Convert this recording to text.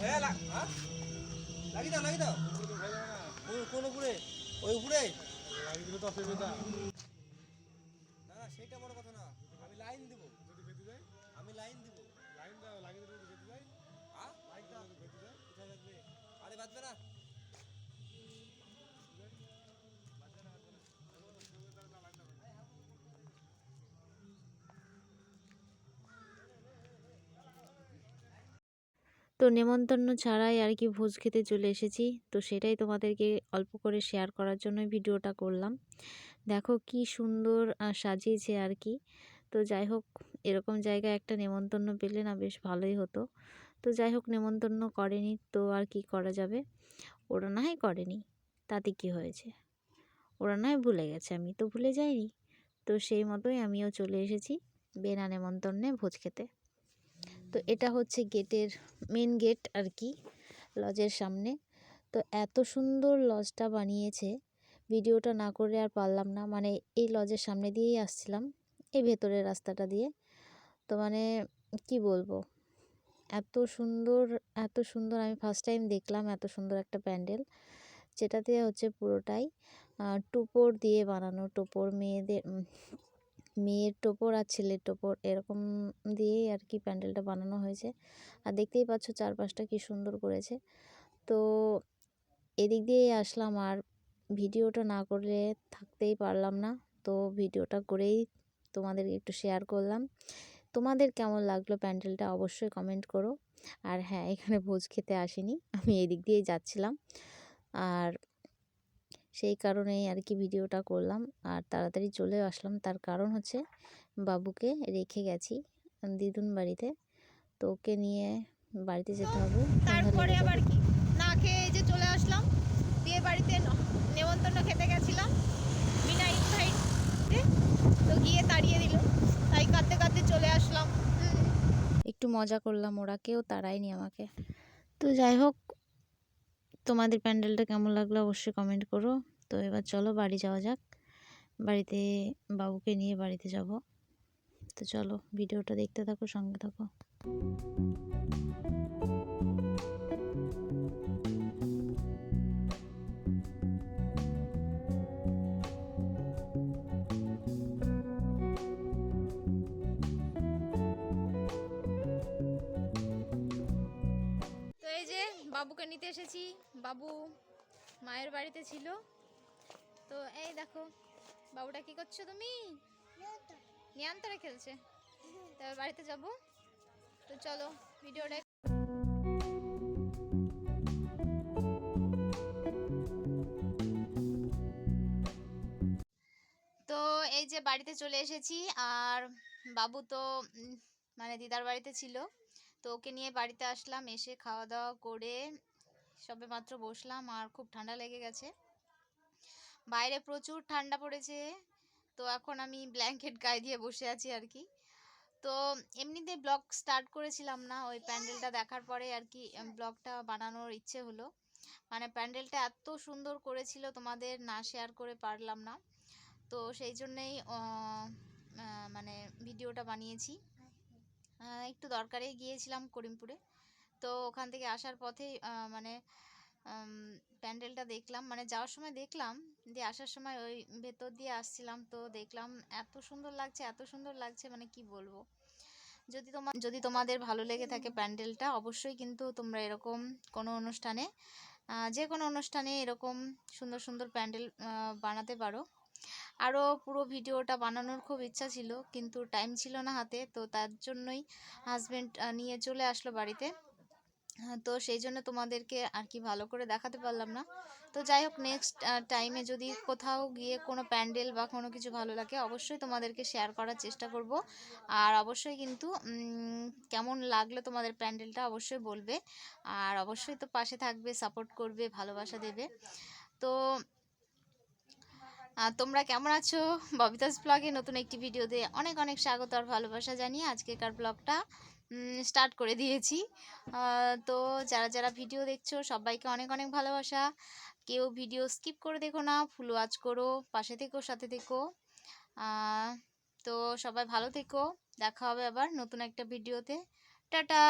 হ্যাঁ? লাগি দাও লাগি দাও। কোন উপরে? ওই উপরে? লাগি দিলে তো অসুবিধা না না সেটা বড় কথা না। আমি লাইন দেবো। যদি বেঁধে যাই আমি লাইন দেবো। লাইন লাগিয়ে দিলে যদি বেঁধে যাই হ্যাঁ দাও বেঁধে যাই কোথায় লাগবে আরে বাঁধবে না। তো নেমন্তন্ন ছাড়াই আর কি ভোজ খেতে চলে এসেছি। তো সেটাই তোমাদেরকে অল্প করে শেয়ার করার জন্য ভিডিওটা করলাম। দেখো কি সুন্দর সাজিয়েছে আর কি তো যাই হোক, এরকম জায়গায় একটা নেমন্তন্ন পেলে না বেশ ভালোই হতো। তো যাই হোক, নেমন্তন্ন করেনি তো আর কি করা যাবে? ওরা না হয় করেনি, তাতে কি হয়েছে? ওরা না হয় ভুলে গেছে, আমি তো ভুলে যাইনি। তো সেই মতোই আমিও চলে এসেছি বেনা নেমন্তন্নে ভোজ খেতে। তো এটা হচ্ছে গেটের মেন গেট আর কি লজের সামনে। তো এত সুন্দর লজটা বানিয়েছে, ভিডিওটা না করে আর পারলাম না। মানে এই লজের সামনে দিয়েই আসছিলাম, এই ভেতরের রাস্তাটা দিয়ে। তো মানে কি বলব, এত সুন্দর এত সুন্দর আমি ফার্স্ট টাইম দেখলাম এত সুন্দর একটা প্যান্ডেল, যেটাতে হচ্ছে পুরোটাই টোপর দিয়ে বানানো, টোপর মেয়েদের মেয়ের টোপর আর ছেলের টোপর এরকম দিয়েই আর কি প্যান্ডেলটা বানানো হয়েছে। আর দেখতেই পাচ্ছ চারপাশটা কি সুন্দর করেছে। তো এদিক দিয়েই আসলাম আর ভিডিওটা না করলে থাকতেই পারলাম না। তো ভিডিওটা করেই তোমাদেরকে একটু শেয়ার করলাম। তোমাদের কেমন লাগল প্যান্ডেলটা অবশ্যই কমেন্ট করো। আর হ্যাঁ এখানে ভোজ খেতে আসিনি। আমি এদিক দিয়েই যাচ্ছিলাম। আর সেই কারণেই আর কি ভিডিওটা করলাম। আর তাড়াতাড়ি চলে আসলাম। তার কারণ হচ্ছে বাবুকে রেখে গেছি দিদুন বাড়িতে। তো ওকে নিয়ে বাড়িতে যেতে হবে। তারপরে আবার কি? না খেয়ে এই যে চলে আসলাম। বিয়ে বাড়িতে নেমন্তন্ন খেতে গেছিলাম। বিনা ইনভাইটে তো গিয়ে তাড়িয়ে দিল। তাই কাঁদতে কাঁদতে চলে আসলাম। একটু মজা করলাম ওরা। কেউ তারাইনি আমাকে। তো যাই হোক তোমাদের প্যান্ডেলটা কেমন লাগল অবশ্যই কমেন্ট করো। তো এবার চলো বাড়ি যাওয়া যাক। বাড়িতে বাবুকে নিয়ে বাড়িতে যাব। তো চলো ভিডিওটা দেখতে থাকো, সঙ্গে থাকো। বাবুকে নিতে এসেছি। বাবু মায়ের বাড়িতে ছিল। তো এই দেখো বাবুটা কি করছ তুমি? নিয়ন্তরে খেলছে। তো এবার বাড়িতে যাব। তো চলো ভিডিওটা তো এই যে বাড়িতে চলে এসেছি আর বাবু তো মানে দিদার বাড়িতে ছিল। তো ওকে নিয়ে বাড়িতে আসলাম, এসে খাওয়া দাওয়া করে সবে মাত্র বসলাম, আর খুব ঠান্ডা লেগে গেছে। বাইরে প্রচুর ঠান্ডা পড়েছে, তো এখন আমি ব্ল্যাঙ্কেট গায়ে দিয়ে বসে আছি আর কি। তো এমনিতে ব্লগ স্টার্ট করেছিলাম না, ওই প্যান্ডেলটা দেখার পরে আর কি ব্লগটা বানানোর ইচ্ছে হলো। মানে প্যান্ডেলটা এত সুন্দর করেছিল, তোমাদের না শেয়ার করে পারলাম না। তো সেই জন্যেই মানে ভিডিওটা বানিয়েছি। একটু দরকারে গিয়েছিলাম করিমপুরে। তো ওখান থেকে আসার পথে মানে প্যান্ডেলটা দেখলাম। মানে যাওয়ার সময় দেখলাম, দিয়ে আসার সময় ওই ভেতর দিয়ে আসছিলাম তো দেখলাম এত সুন্দর লাগছে, এত সুন্দর লাগছে মানে কি বলব? যদি তোমার যদি তোমাদের ভালো লেগে থাকে প্যান্ডেলটা, অবশ্যই কিন্তু তোমরা এরকম কোনো অনুষ্ঠানে যে কোনো অনুষ্ঠানে এরকম সুন্দর সুন্দর প্যান্ডেল বানাতে পারো। আরও পুরো ভিডিওটা বানানোর খুব ইচ্ছা ছিল, কিন্তু টাইম ছিল না হাতে, তো তার জন্যই হাজব্যান্ড নিয়ে চলে আসলো বাড়িতে। তো সেই জন্য তোমাদেরকে আর কি ভালো করে দেখাতে পারলাম না। তো যাই হোক নেক্সট টাইমে যদি কোথাও গিয়ে কোনো প্যান্ডেল বা কোনো কিছু ভালো লাগে, অবশ্যই তোমাদেরকে শেয়ার করার চেষ্টা করব। আর অবশ্যই কিন্তু কেমন লাগল তোমাদের প্যান্ডেলটা অবশ্যই বলবে। আর অবশ্যই তো পাশে থাকবে সাপোর্ট করবে, ভালোবাসা দেবে। তো তোমরা কেমন আছো? ববিতাস ব্লগে নতুন একটি ভিডিওতে অনেক অনেক স্বাগত আর ভালোবাসা জানিয়ে আজকেকার ব্লগটা স্টার্ট করে দিয়েছি। তো যারা যারা ভিডিও দেখছ, সবাইকে অনেক অনেক ভালোবাসা। কেউ ভিডিও স্কিপ করে দেখো না ফুল ওয়াচ করো, পাশে থেকো, সাথে থেকো। তো সবাই ভালো থেকো। দেখা হবে আবার নতুন একটা ভিডিওতে। টাটা!